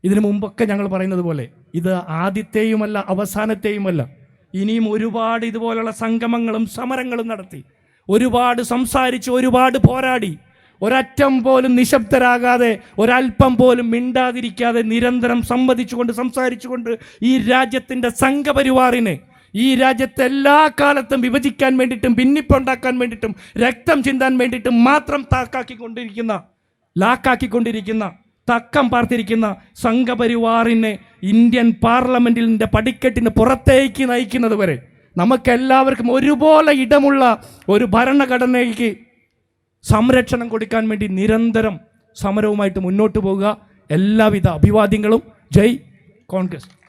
ഇതിനു മുമ്പൊക്കെ ഞങ്ങൾ പറയുന്നത് പോലെ ഇത് ആദ്യത്തെയുമല്ല അവസാനത്തെയുമല്ല. ഇനിയും ഒരുപാട് ഇതുപോലുള്ള സംഗമങ്ങളും സമരങ്ങളും നടത്തി. ഒരുപാട് സംസാരിച്ച് ഒരുപാട് പോരാടി. ഒരറ്റം പോലും നിശബ്ദരാകാതെ ഒരല്പം പോലും മിണ്ടാതിരിക്കാതെ നിരന്തരം സംവദിച്ചുകൊണ്ട് സംസാരിച്ചുകൊണ്ട് ഈ രാജ്യത്തിന്റെ സംഘപരിവാറിനെ ഈ രാജ്യത്തെ എല്ലാ കാലത്തും വിഭജിക്കാൻ വേണ്ടിയിട്ടും ഭിന്നിപ്പുണ്ടാക്കാൻ വേണ്ടിയിട്ടും രക്തം ചിന്താൻ വേണ്ടിയിട്ടും മാത്രം താക്കാക്കിക്കൊണ്ടിരിക്കുന്ന ലാക്കാക്കിക്കൊണ്ടിരിക്കുന്ന തക്കം പാർത്തിരിക്കുന്ന സംഘപരിവാറിനെ ഇന്ത്യൻ പാർലമെന്റിന്റെ പടിക്കെട്ടിന് പുറത്തേക്ക് നയിക്കുന്നത് വരെ നമുക്കെല്ലാവർക്കും ഒരുപോലെ ഇടമുള്ള ഒരു ഭരണഘടനയ്ക്ക് സംരക്ഷണം കൊടുക്കാൻ വേണ്ടി നിരന്തരം സമരവുമായിട്ട് മുന്നോട്ട് പോവുക. എല്ലാവിധ അഭിവാദ്യങ്ങളും. ജയ് കോൺഗ്രസ്.